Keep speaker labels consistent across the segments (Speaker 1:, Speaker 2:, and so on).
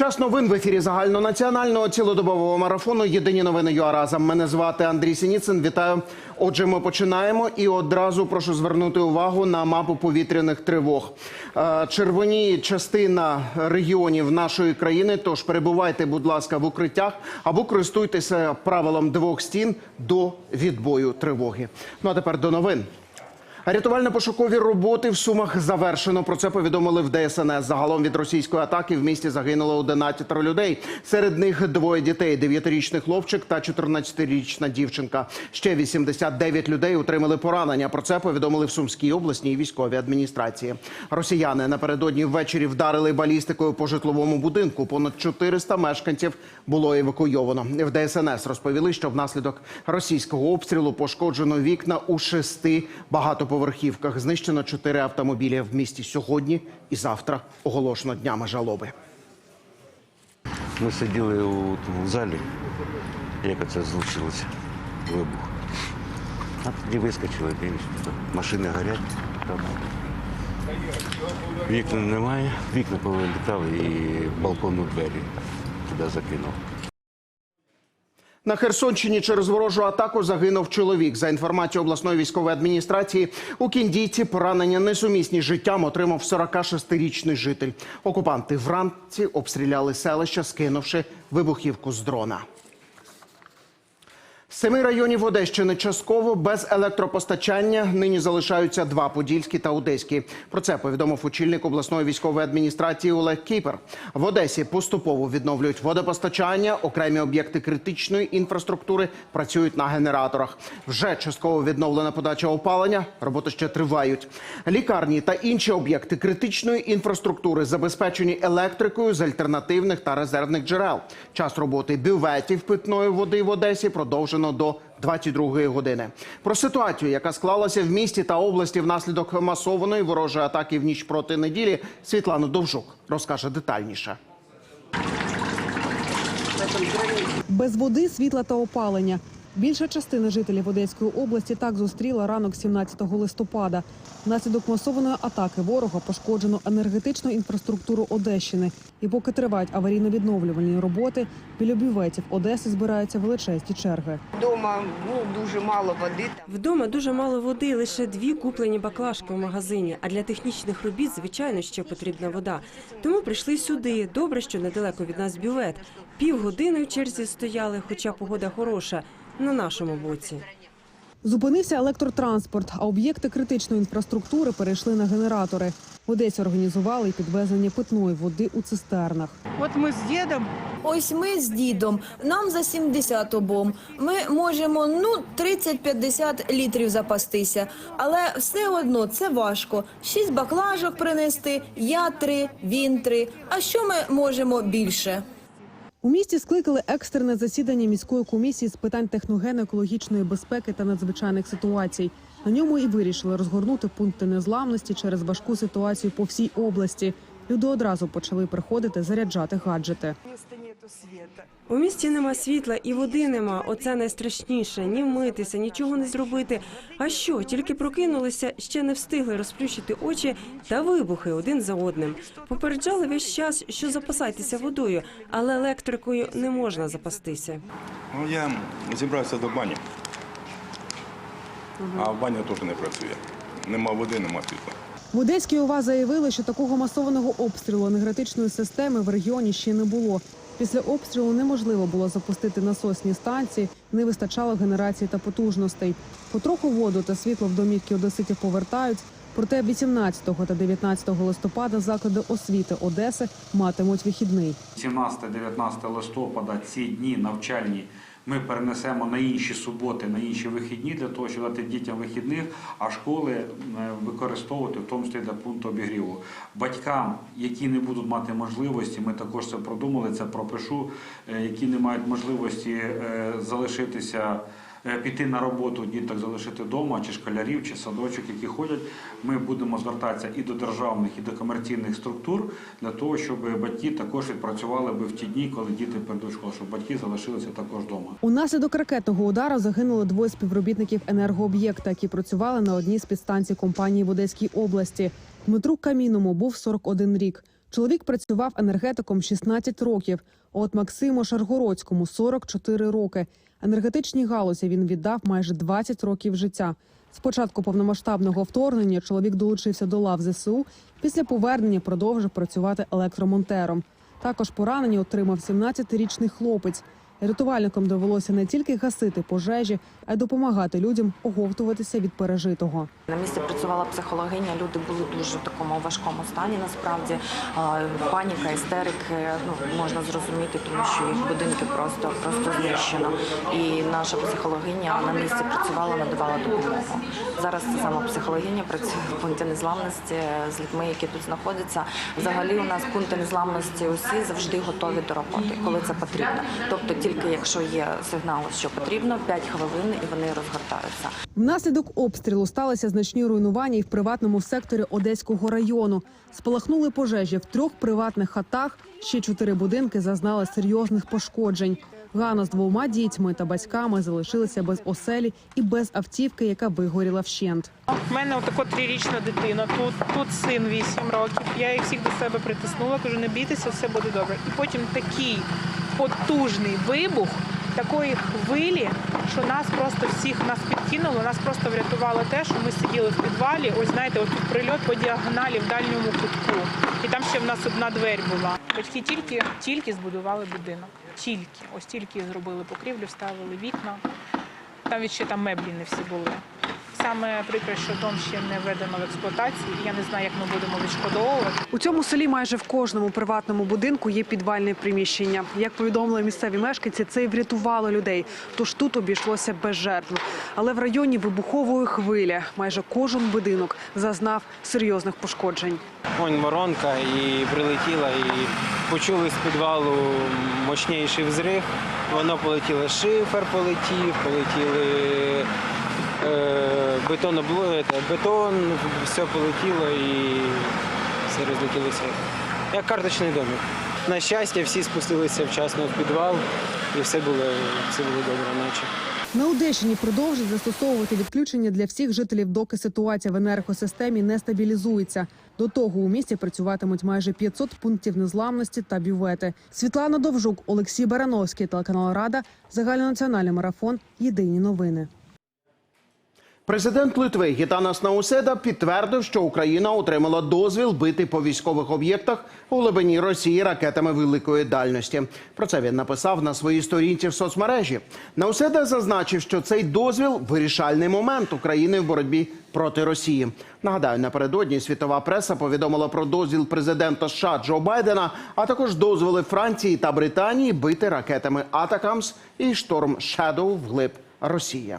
Speaker 1: Час новин в ефірі загальнонаціонального цілодобового марафону. Єдині новини ЮАРАЗам. Мене звати Андрій Сініцин. Вітаю. Отже, ми починаємо і одразу прошу звернути увагу на мапу повітряних тривог. Е, Червоніє частина регіонів нашої країни. Тож перебувайте, будь ласка, в укриттях або користуйтеся правилом двох стін до відбою тривоги. Ну а тепер до новин. Рятувально-пошукові роботи в Сумах завершено. Про це повідомили в ДСНС. Загалом від російської атаки в місті загинуло 11 людей. Серед них двоє дітей: 9-річний хлопчик та 14-річна дівчинка. Ще 89 людей отримали поранення. Про це повідомили в Сумській обласній військовій адміністрації. Росіяни напередодні ввечері вдарили балістикою по житловому будинку. Понад 400 мешканців було евакуйовано. В ДСНС розповіли, що внаслідок російського обстрілу пошкоджено вікна у шести багатоповерхівках. Знищено чотири автомобілі в місті сьогодні і завтра. Оголошено днями жалоби.
Speaker 2: Ми сиділи у тому залі, як це злучилося, вибух. А тоді вискочили, машини горять. Вікна немає, вікна повилітали і балконну двері туди закинув.
Speaker 1: На Херсонщині через ворожу атаку загинув чоловік. За інформацією обласної військової адміністрації, у кіндійці поранення несумісні з життям отримав 46-річний житель. Окупанти вранці обстріляли селище, скинувши вибухівку з дрона. Семи районів Одещини частково без електропостачання нині залишаються два подільські та одеські. Про це повідомив очільник обласної військової адміністрації Олег Кіпер. В Одесі поступово відновлюють водопостачання. Окремі об'єкти критичної інфраструктури працюють на генераторах. Вже частково відновлена подача опалення. Роботи ще тривають. Лікарні та інші об'єкти критичної інфраструктури забезпечені електрикою з альтернативних та резервних джерел. Час роботи бюветів питної води в Одесі продовжено до 22 години. Про ситуацію, яка склалася в місті та області внаслідок масованої ворожої атаки в ніч проти неділі, Світлана Довжук розкаже детальніше.
Speaker 3: Без води, світла та опалення. Більша частина жителів Одеської області так зустріла ранок 17 листопада. Внаслідок масованої атаки ворога пошкоджено енергетичну інфраструктуру Одещини. І поки тривають аварійно-відновлювальні роботи, біля бюветів Одеси збираються величезні черги.
Speaker 4: Дома ну, дуже мало води.
Speaker 5: Вдома дуже мало води, лише дві куплені баклажки в магазині. А для технічних робіт, звичайно, ще потрібна вода. Тому прийшли сюди. Добре, що недалеко від нас бювет. Півгодини в черзі стояли, хоча погода хороша. На нашому боці.
Speaker 3: Зупинився електротранспорт, а об'єкти критичної інфраструктури перейшли на генератори. В Одесі організували і підвезення питної води у цистернах.
Speaker 6: От ми з дідом
Speaker 7: Ось ми з дідом. Нам за 70 обом. Ми можемо ну 30-50 літрів запастися, але все одно це важко. Шість баклажок принести, я три, він три. А що ми можемо більше?
Speaker 3: У місті скликали екстрене засідання міської комісії з питань техногенно-екологічної безпеки та надзвичайних ситуацій. На ньому і вирішили розгорнути пункти незламності через важку ситуацію по всій області. Люди одразу почали приходити заряджати гаджети.
Speaker 5: У місті нема світла і води нема. Оце найстрашніше. Ні вмитися, нічого не зробити. А що? Тільки прокинулися, ще не встигли розплющити очі та вибухи один за одним. Попереджали весь час, що запасайтеся водою, але електрикою не можна запастися.
Speaker 8: Ну, я зібрався до бані, а баня теж не працює. Нема води, нема світла.
Speaker 3: В Одеській ОВА заявили, що такого масованого обстрілу енергетичної системи в регіоні ще не було. Після обстрілу неможливо було запустити насосні станції, не вистачало генерації та потужностей. Потроху воду та світло в домівки одеситів повертають. Проте 18 та 19 листопада заклади освіти Одеси матимуть вихідний.
Speaker 9: 17-19 листопада ці дні навчальні ми перенесемо на інші суботи, на інші вихідні для того, щоб дати дітям вихідних, а школи е, використовувати в тому числі для пункту обігріву. Батькам, які не будуть мати можливості, ми також це продумали, це пропишу, е, які не мають можливості е, залишитися. Е, Піти на роботу, діток залишити вдома, чи школярів, чи садочок, які ходять. Ми будемо звертатися і до державних, і до комерційних структур для того, щоб батьки також відпрацювали би в ті дні, коли діти прийдуть в школу, щоб батьки залишилися також вдома.
Speaker 3: Унаслідок ракетного удару загинули двоє співробітників енергооб'єкта, які працювали на одній з підстанцій компанії в Одеській області. Дмитру Камінному був 41 рік. Чоловік працював енергетиком 16 років. От Максиму Шаргородському 44 роки. Енергетичній галузі він віддав майже 20 років життя. З початку повномасштабного вторгнення чоловік долучився до лав ЗСУ. Після повернення продовжив працювати електромонтером. Також поранення отримав 17-річний хлопець. Рятувальникам довелося не тільки гасити пожежі, а й допомагати людям оговтуватися від пережитого.
Speaker 10: На місці працювала психологиня. Люди були дуже в такому важкому стані. Насправді паніка, істерики ну можна зрозуміти, тому що їх будинки просто просто знищено. І наша психологиня на місці працювала, надавала допомогу. Зараз та сама психологиня працює в пункті незламності з людьми, які тут знаходяться. Взагалі, у нас пункти незламності усі завжди готові до роботи, коли це потрібно. Тобто, тільки якщо є сигнал, що потрібно, 5 хвилин і вони розгортаються.
Speaker 3: Внаслідок обстрілу сталися значні руйнування і в приватному секторі Одеського району. Спалахнули пожежі в трьох приватних хатах. Ще чотири будинки зазнали серйозних пошкоджень. Ганна з двома дітьми та батьками залишилися без оселі і без автівки, яка вигоріла вщент.
Speaker 6: У мене отако трирічна дитина, тут, тут син 8 років. Я їх всіх до себе притиснула, кажу, не бійтеся, все буде добре. І потім такий потужний вибух такої хвилі, що нас просто всіх нас підкинуло, нас просто врятувало те, що ми сиділи в підвалі. Ось знаєте, отут прильот по діагоналі в дальньому кутку. І там ще в нас одна двері була. Батьки тільки, тільки збудували будинок. Тільки. Ось тільки зробили покрівлю, вставили вікна. Там ще там меблі не всі були. Саме прикре, що дом ще не введено в експлуатацію. і Я не знаю, як ми будемо відшкодовувати.
Speaker 3: У цьому селі майже в кожному приватному будинку є підвальне приміщення. Як повідомили місцеві мешканці, це й врятувало людей. Тож тут обійшлося без жертв. Але в районі вибухової хвилі майже кожен будинок зазнав серйозних пошкоджень.
Speaker 11: Вон воронка і прилетіла, і почули з підвалу мощніший взрив. Воно полетіло шифер, полетів, полетіли е, бетонобло- це, бетон, все полетіло і все розлетілося. Як карточний домик. На щастя, всі спустилися вчасно в підвал і все було, все було добре наче.
Speaker 3: На Одещині продовжують застосовувати відключення для всіх жителів, доки ситуація в енергосистемі не стабілізується. До того у місті працюватимуть майже 500 пунктів незламності та бювети. Світлана Довжук, Олексій Барановський, телеканал Рада, загальнонаціональний марафон. Єдині новини.
Speaker 1: Президент Литви Гітанас Науседа підтвердив, що Україна отримала дозвіл бити по військових об'єктах у глибині Росії ракетами великої дальності. Про це він написав на своїй сторінці в соцмережі. Науседа зазначив, що цей дозвіл вирішальний момент України в боротьбі проти Росії. Нагадаю, напередодні світова преса повідомила про дозвіл президента США Джо Байдена, а також дозволи Франції та Британії бити ракетами Атакамс і Шторм Шедоу вглиб Росії.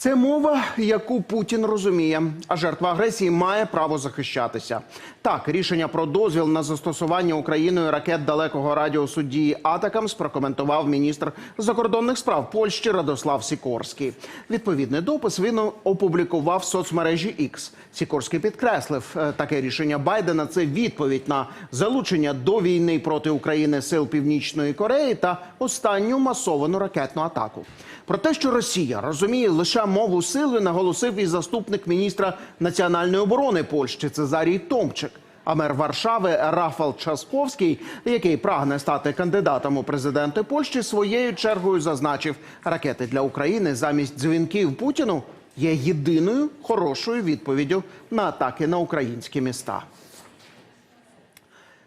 Speaker 1: Це мова, яку Путін розуміє, а жертва агресії має право захищатися. Так, рішення про дозвіл на застосування Україною ракет далекого радіусу дії атакам прокоментував міністр закордонних справ Польщі Радослав Сікорський. Відповідний допис він опублікував в соцмережі X. Сікорський підкреслив, е, таке рішення Байдена це відповідь на залучення до війни проти України сил Північної Кореї та останню масовану ракетну атаку. Про те, що Росія розуміє лише мову сили, наголосив і заступник міністра національної оборони Польщі Цезарій Томчик. А мер Варшави Рафал Часковський, який прагне стати кандидатом у президенти Польщі, своєю чергою зазначив, ракети для України замість дзвінків Путіну є єдиною хорошою відповіддю на атаки на українські міста.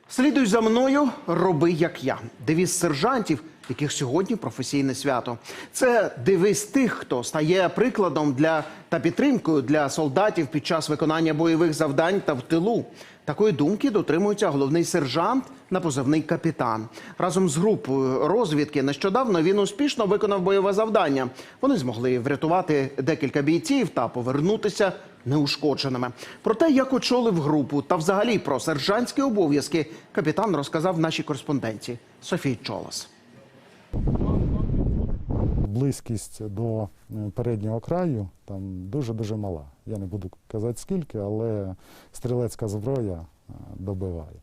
Speaker 1: Слідуй за мною, роби як я. Девіз сержантів, яких сьогодні професійне свято. Це девіз тих, хто стає прикладом для та підтримкою для солдатів під час виконання бойових завдань та в тилу. Такої думки дотримується головний сержант на позивний капітан. Разом з групою розвідки нещодавно він успішно виконав бойове завдання. Вони змогли врятувати декілька бійців та повернутися неушкодженими. Про те, як очолив групу та взагалі про сержантські обов'язки, капітан розказав нашій кореспонденті Софії Чолас.
Speaker 12: Близькість до е, переднього краю там дуже-дуже мала. Я не буду казати скільки, але стрілецька зброя е, добиває.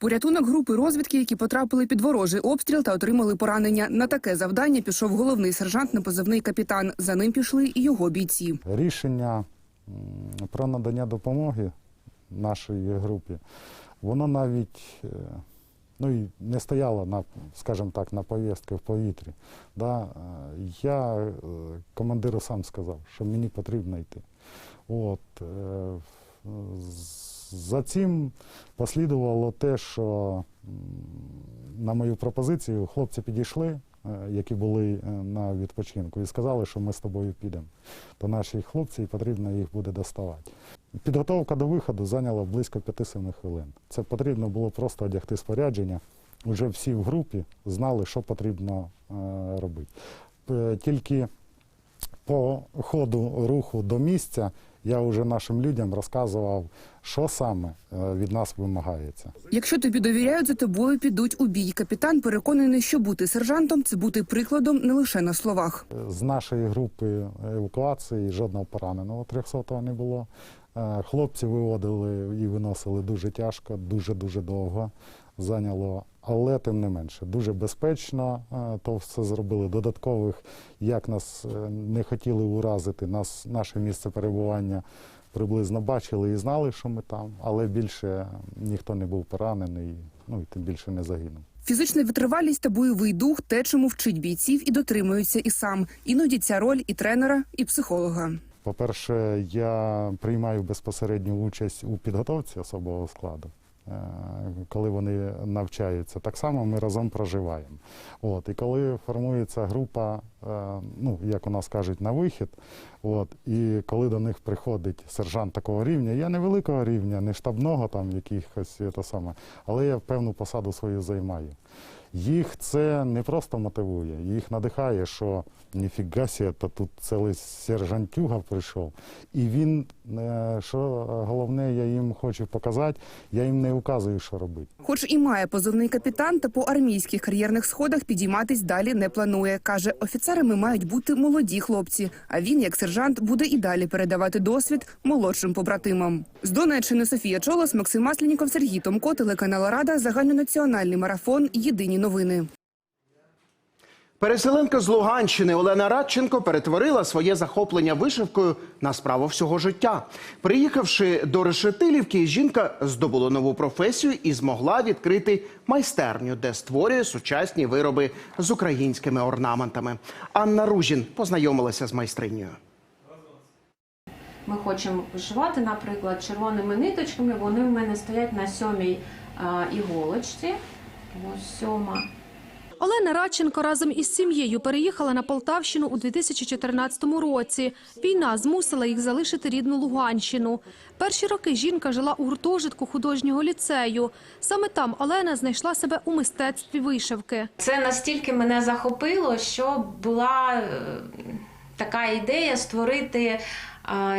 Speaker 13: Порятунок групи розвідки, які потрапили під ворожий обстріл та отримали поранення. На таке завдання пішов головний сержант на позивний капітан. За ним пішли і його бійці.
Speaker 12: Рішення про надання допомоги нашій групі воно навіть е, ну, і не стояло на, скажімо так, на повістки в повітрі. Да? Е, Я е, командиру сам сказав, що мені потрібно йти. От, е, за цим послідувало те, що на мою пропозицію хлопці підійшли, які були на відпочинку, і сказали, що ми з тобою підемо. То наші хлопці і потрібно їх буде доставати. Підготовка до виходу зайняла близько 5-7 хвилин. Це потрібно було просто одягти спорядження. Уже всі в групі знали, що потрібно е, робити. Е, Тільки по ходу руху до місця я вже нашим людям розказував, що саме е, від нас вимагається.
Speaker 13: Якщо тобі довіряють, за тобою підуть у бій. Капітан переконаний, що бути сержантом це бути прикладом не лише на словах.
Speaker 12: З нашої групи евакуації жодного пораненого 300-го не було. Е, Хлопці виводили і виносили дуже тяжко, дуже-дуже довго зайняло. Але тим не менше, дуже безпечно е, то все зробили. Додаткових, як нас е, не хотіли уразити, нас, наше місце перебування приблизно бачили і знали, що ми там, але більше ніхто не був поранений, ну і тим більше не загинув.
Speaker 13: Фізична витривалість та бойовий дух те, чому вчить бійців і дотримується і сам. Іноді ця роль і тренера, і психолога.
Speaker 12: По-перше, я приймаю безпосередню участь у підготовці особового складу, е, коли вони навчаються. Так само ми разом проживаємо. От, і коли формується група, е, ну, як у нас кажуть, на вихід, от, і коли до них приходить сержант такого рівня, я не великого рівня, не штабного там якихось, те саме, але я певну посаду свою займаю. Їх це не просто мотивує, їх надихає, що ніфіга сі, то тут цілий сержантюга прийшов. І він, е, що головне, я їм хочу показати, я їм не указую, що робити.
Speaker 13: Хоч і має позивний капітан, та по армійських кар'єрних сходах підійматись далі не планує. Каже, офіцерами мають бути молоді хлопці. А він, як сержант, буде і далі передавати досвід молодшим побратимам. З Донеччини Софія Чолос, Максим Масленіков, Сергій Томко, телеканал Рада, загальнонаціональний марафон. Єдині новини.
Speaker 1: Переселенка з Луганщини Олена Радченко перетворила своє захоплення вишивкою на справу всього життя. Приїхавши до Решетилівки, жінка здобула нову професію і змогла відкрити майстерню, де створює сучасні вироби з українськими орнаментами. Анна Ружін познайомилася з майстринею.
Speaker 14: Ми хочемо вишивати, наприклад, червоними ниточками. Вони в мене стоять на сьомій іголочці. Сьома.
Speaker 15: Олена Радченко разом із сім'єю переїхала на Полтавщину у 2014 році. Війна змусила їх залишити рідну Луганщину. Перші роки жінка жила у гуртожитку художнього ліцею. Саме там Олена знайшла себе у мистецтві вишивки.
Speaker 14: Це настільки мене захопило, що була е, така ідея створити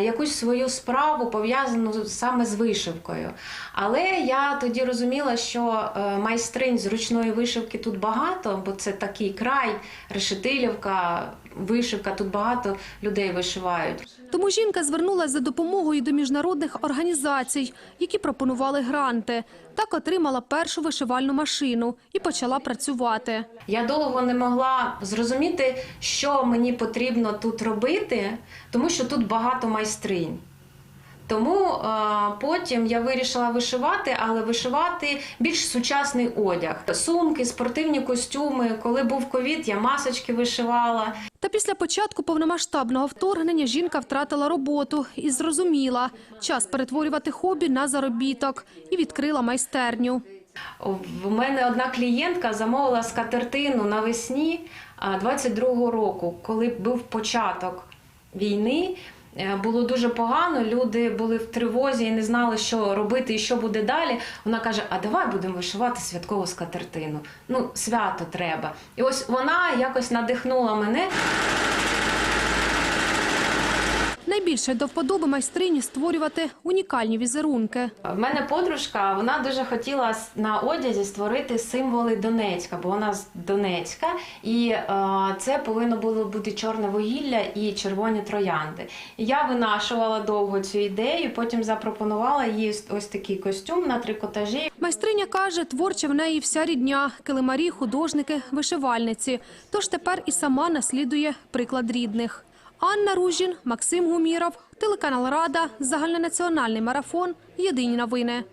Speaker 14: якусь свою справу пов'язану саме з вишивкою. Але я тоді розуміла, що е, майстринь з ручної вишивки тут багато, бо це такий край, решетилівка, вишивка, тут багато людей вишивають.
Speaker 15: Тому жінка звернулася за допомогою до міжнародних організацій, які пропонували гранти. Так отримала першу вишивальну машину і почала працювати.
Speaker 14: Я довго не могла зрозуміти, що мені потрібно тут робити, тому що тут багато майстринь. Тому е, потім я вирішила вишивати, але вишивати більш сучасний одяг. Сумки, спортивні костюми. Коли був ковід, я масочки вишивала.
Speaker 15: Та після початку повномасштабного вторгнення жінка втратила роботу і зрозуміла – час перетворювати хобі на заробіток і відкрила майстерню.
Speaker 14: В мене одна клієнтка замовила скатертину навесні а, 22-го року, коли був початок війни. Е, Було дуже погано, люди були в тривозі і не знали, що робити і що буде далі. Вона каже: А давай будемо вишивати святкову скатертину. Ну, свято треба. І ось вона якось надихнула мене.
Speaker 15: Найбільше до вподоби майстрині створювати унікальні візерунки.
Speaker 14: В мене подружка, вона дуже хотіла на одязі створити символи Донецька, бо вона з Донецька, і е, це повинно було бути чорне вугілля і червоні троянди. Я винашувала довго цю ідею, потім запропонувала їй ось- ось такий костюм на трикотажі.
Speaker 15: Майстриня каже, творча в неї вся рідня – килимарі, художники, вишивальниці. Тож тепер і сама наслідує приклад рідних. Анна Ружін, Максим Гуміров, телеканал Рада, загальнонаціональний марафон, єдині новини.